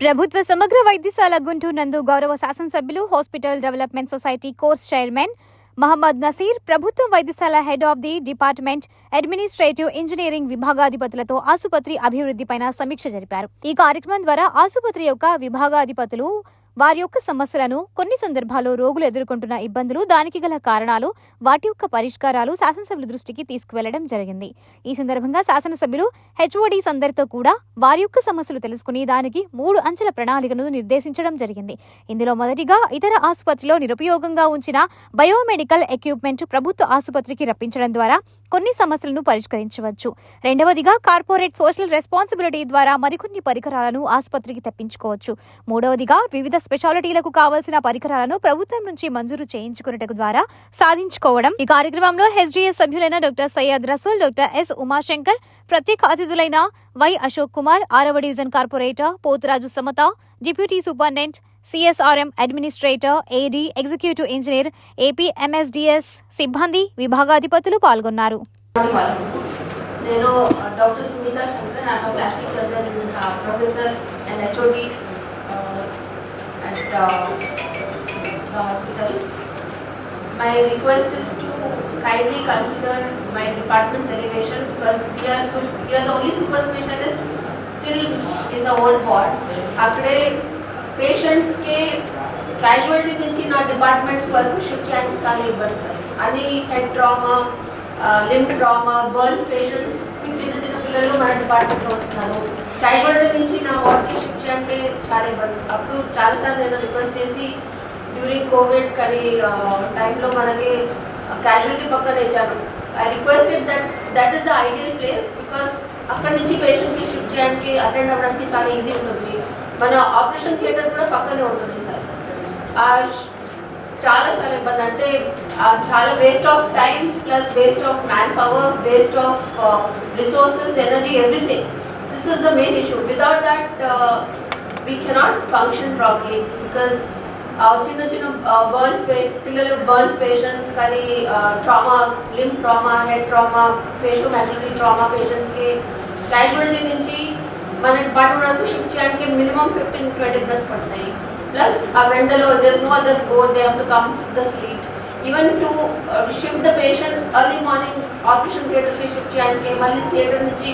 ప్రభుత్వ సమగ్ర వైద్యశాల గుంటూరు నందు గౌరవ శాసనసభ్యులు hospital development society course chairman Mohammed Naseer ప్రభుత్వ వైద్యశాల head of the department administrative engineering విభాగాధిపతులతో ఆసుపత్రి అభివృద్ధిపైన సమీక్ష జరిపారు. ఈ కార్యక్రమం ద్వారా ఆసుపత్రి యొక్క విభాగాధిపతులు వారి యొక్క సమస్యలను కొన్ని సందర్భాల్లో రోగులు ఎదుర్కొంటున్న ఇబ్బందులు దానికి గల కారణాలు వాటి యొక్క పరిష్కారాలు శాసనసభ్యుల దృష్టికి తీసుకువెళ్ళడం జరిగింది. ఈ సందర్భంగా శాసనసభ్యులు హెచ్ఓడి అందరితో కూడా వారి యొక్క సమస్యలు తెలుసుకుని దానికి మూడు అంచెల ప్రణాళికను నిర్దేశించడం జరిగింది. ఇందులో మొదటిగా ఇతర ఆసుపత్రిలో నిరుపయోగంగా ఉంచిన బయోమెడికల్ ఎక్విప్మెంట్ ప్రభుత్వ ఆసుపత్రికి రప్పించడం ద్వారా కొన్ని సమస్యలను పరిష్కరించవచ్చు. రెండవదిగా కార్పొరేట్ సోషల్ రెస్పాన్సిబిలిటీ ద్వారా మరికొన్ని పరికరాలను ఆసుపత్రికి తెప్పించుకోవచ్చు. మూడవదిగా వివిధ స్పెషాలిటీలకు కావాల్సిన పరికరాలను ప్రభుత్వం నుంచి మంజూరు చేయించుకున్నట్టు ద్వారా సాధించుకోవడం. ఈ కార్యక్రమంలో HDS సభ్యులైన doctor Syed Rasool doctor S Umashankar ప్రత్యేక అతిథులైన వై అశోక్ కుమార్ ఆరవ division corporator Poturaju Samata deputy superintendent CSRM administrator AD executive engineer AP MSDS సిబ్బంది విభాగాధిపతులు పాల్గొన్నారు. నేను doctor Sunitha Shankar plastic surgeon professor and HOD the hospital. My request is to kindly consider my department's elevation because we are so we are the only super specialist still in the old ward. అక్కడే పేషెంట్స్కి casualty నుంచి నా department వరకు shift చేయడానికి చాలా ఇబ్బంది sir అది head trauma limb trauma burns patients చిన్న చిన్న పిల్లలు మన డిపార్ట్మెంట్లో వస్తున్నారు క్యాజువాలిటీ నుంచి నా వార్డ్కి షిఫ్ట్ అంటే చాలా ఇబ్బంది. అప్పుడు చాలాసార్లు నేను రిక్వెస్ట్ చేసి డ్యూరింగ్ కోవిడ్ కానీ టైంలో మనకి క్యాజువాలిటీ పక్కన ఇచ్చారు I requested that that is the ideal place because అక్కడి నుంచి పేషెంట్కి షిఫ్ట్ చేయడానికి అటెండ్ అవ్వడానికి చాలా ఈజీ ఉంటుంది. మన ఆపరేషన్ థియేటర్ కూడా పక్కనే ఉంటుంది సార్. ఆ చాలా చాలా ఇబ్బంది. అంటే చాలా waste of time plus waste of manpower waste of resources energy everything. This is the main issue without that we cannot function properly because చిన్న చిన్న బర్న్స్ పిల్లలు బర్న్స్ పేషెంట్స్ కానీ trauma limb trauma head trauma facial maxillary trauma పేషెంట్స్కి casualty నుంచి మన department వరకు shift చేయడానికి minimum fifteen twenty minutes పడతాయి. ప్లస్ ఆ వెండలో there is no other go they have to come to the street even to shift the patient early morning operation థియేటర్కి shift చేయడానికి మళ్ళీ థియేటర్ నుంచి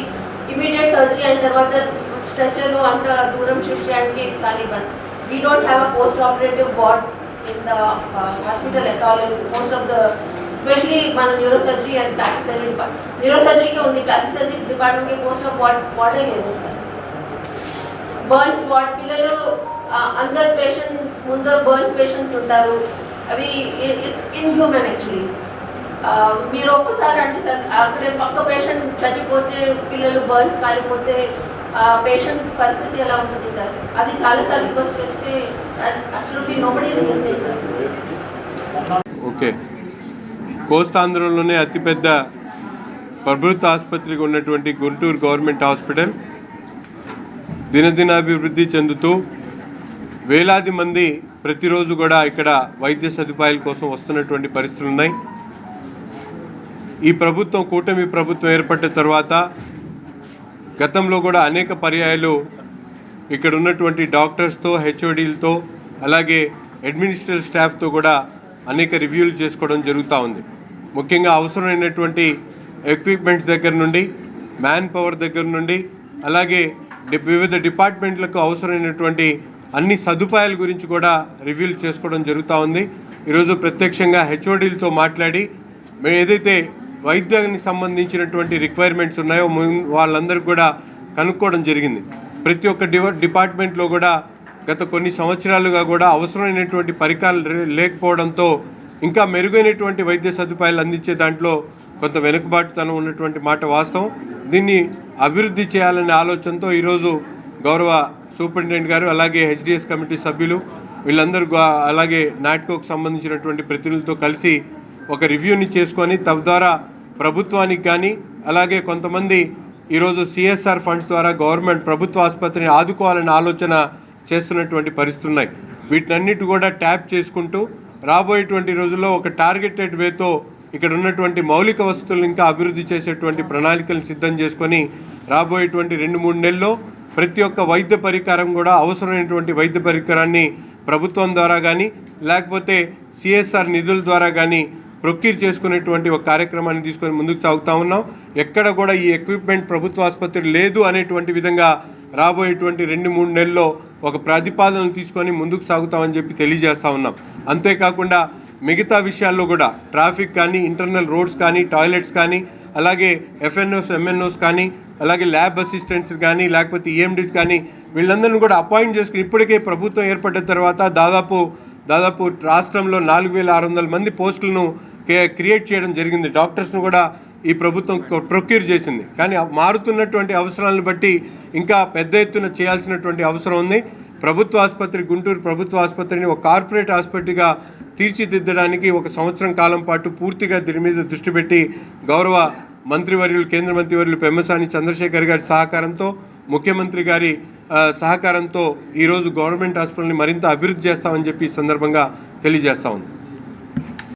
ఇమీడియట్ సర్జరీ అయిన తర్వాత స్ట్రెచర్లో అంత దూరం షిఫ్ట్ చేయడానికి చాలా ఇబ్బంది. We don't have a post operative ward in the hospital at all in most of the especially మన neuro surgery and plastic surgery department neuro సర్జరీకి ఉంది ప్లాస్టిక్ సర్జరీ డిపార్ట్మెంట్కి మోస్ట్ ఆఫ్ వార్డ్ వార్డే లేదు సార్. బర్న్స్ వార్డ్ పిల్లలు అందరు patients ముందు burns patients ఉంటారు. అవి ఇట్స్ ఇన్హ్యూమన్ యాక్చువల్లీ మీరు ఒక్కసారి అంటే సార్ అక్కడే పక్క పేషెంట్ చచ్చిపోతే పిల్లలు బర్న్స్ కాలిపోతే పేషెంట్స్ పరిస్థితి ఎలా ఉంటుంది సార్? అది చాలాసార్లు రిక్వెస్ట్ చేస్తే absolutely nobody is listening sir. Okay. కోస్తాంధ్రంలోనే అతిపెద్ద ప్రభుత్వ ఆసుపత్రికి ఉన్నటువంటి గుంటూరు గవర్నమెంట్ హాస్పిటల్ దినదినాభివృద్ధి చెందుతూ వేలాది మంది ప్రతిరోజు కూడా ఇక్కడ వైద్య సదుపాయాల కోసం వస్తున్నటువంటి పరిస్థితులు ఉన్నాయి ఈ ప్రభుత్వం కూటమి ప్రభుత్వం ఏర్పడిన తర్వాత గతంలో కూడా అనేక పర్యాయాలు ఇక్కడ ఉన్నటువంటి డాక్టర్స్తో హెచ్ఓడీలతో అలాగే అడ్మినిస్ట్రేటివ్ స్టాఫ్తో కూడా అనేక రివ్యూలు చేసుకోవడం జరుగుతూ ఉంది. ముఖ్యంగా అవసరమైనటువంటి ఎక్విప్మెంట్స్ దగ్గర నుండి మ్యాన్ పవర్ దగ్గర నుండి అలాగే వివిధ డిపార్ట్మెంట్లకు అవసరమైనటువంటి అన్ని సదుపాయాల గురించి కూడా రివ్యూలు చేసుకోవడం జరుగుతూ ఉంది. ఈరోజు ప్రత్యక్షంగా హెచ్ఓడీలతో మాట్లాడి మేము ఏదైతే వైద్యానికి సంబంధించినటువంటి రిక్వైర్మెంట్స్ ఉన్నాయో ముం- వాళ్ళందరికీ కూడా కనుక్కోవడం జరిగింది. ప్రతి ఒక్క డివ డిపార్ట్మెంట్లో కూడా గత కొన్ని సంవత్సరాలుగా కూడా అవసరమైనటువంటి పరికరాలు లేకపోవడంతో ఇంకా మెరుగైనటువంటి వైద్య సదుపాయాలు అందించే దాంట్లో కొంత వెనుకబాటుతనం ఉన్నటువంటి మాట వాస్తవం. దీన్ని అభివృద్ధి చేయాలనే ఆలోచనతో ఈరోజు గౌరవ సూపరింటెండెంట్ గారు అలాగే హెచ్డిఎస్ కమిటీ సభ్యులు వీళ్ళందరూ అలాగే నాట్కోకు సంబంధించినటువంటి ప్రతినిధులతో కలిసి ఒక రివ్యూని చేసుకొని తద్వారా ప్రభుత్వానికి కానీ అలాగే కొంతమంది ఈరోజు సిఎస్ఆర్ ఫండ్స్ ద్వారా గవర్నమెంట్ ప్రభుత్వ ఆసుపత్రిని ఆదుకోవాలనే ఆలోచన చేస్తున్నటువంటి పరిస్థితులు ఉన్నాయి. వీటన్నిటి కూడా ట్యాప్ చేసుకుంటూ రాబోయేటువంటి రోజుల్లో ఒక టార్గెటెడ్ వేతో ఇక్కడ ఉన్నటువంటి మౌలిక వసతులు ఇంకా అభివృద్ధి చేసేటువంటి ప్రణాళికలు సిద్ధం చేసుకొని రాబోయేటువంటి రెండు మూడు నెలల్లో ప్రతి ఒక్క వైద్య పరికరం కూడా అవసరమైనటువంటి వైద్య పరికరాన్ని ప్రభుత్వం ద్వారా కానీ లేకపోతే సిఎస్ఆర్ నిధుల ద్వారా కానీ ప్రొక్యూర్ చేసుకునేటువంటి ఒక కార్యక్రమాన్ని తీసుకొని ముందుకు సాగుతూ ఉన్నాం. ఎక్కడ కూడా ఈ ఎక్విప్మెంట్ ప్రభుత్వ ఆసుపత్రి లేదు అనేటువంటి విధంగా రాబోయేటువంటి రెండు మూడు నెలల్లో ఒక ప్రతిపాదనలు తీసుకొని ముందుకు సాగుతామని చెప్పి తెలియజేస్తూ ఉన్నాం. అంతేకాకుండా మిగతా విషయాల్లో కూడా ట్రాఫిక్ కానీ ఇంటర్నల్ రోడ్స్ కానీ టాయిలెట్స్ కానీ అలాగే ఎఫ్ఎన్ఓస్ ఎంఎన్ఓస్ కానీ అలాగే ల్యాబ్ అసిస్టెంట్స్ కానీ లేకపోతే ఈఎండీస్ కానీ వీళ్ళందరినీ కూడా అపాయింట్ చేసుకుని ఇప్పటికే ప్రభుత్వం ఏర్పడిన తర్వాత దాదాపు దాదాపు రాష్ట్రంలో నాలుగు వేల ఆరు వందల మంది పోస్టులను క్రియేట్ చేయడం జరిగింది. డాక్టర్స్ను కూడా ఈ ప్రభుత్వం ప్రొక్యూర్ చేసింది. కానీ మారుతున్నటువంటి అవసరాలను బట్టి ఇంకా పెద్ద ఎత్తున చేయాల్సినటువంటి అవసరం ఉంది. ప్రభుత్వ ఆసుపత్రి గుంటూరు ప్రభుత్వ ఆసుపత్రిని ఒక కార్పొరేట్ ఆసుపత్రిగా తీర్చిదిద్దడానికి ఒక సంవత్సరం కాలం పాటు పూర్తిగా దీని మీద దృష్టి పెట్టి గౌరవ మంత్రివర్యులు కేంద్ర మంత్రివర్యులు పెమ్మసాని చంద్రశేఖర్ గారి సహకారంతో ముఖ్యమంత్రి గారి సహకారంతో ఈరోజు గవర్నమెంట్ హాస్పిటల్ని మరింత అభివృద్ధి చేస్తామని చెప్పి ఈ సందర్భంగా తెలియజేస్తా ఉంది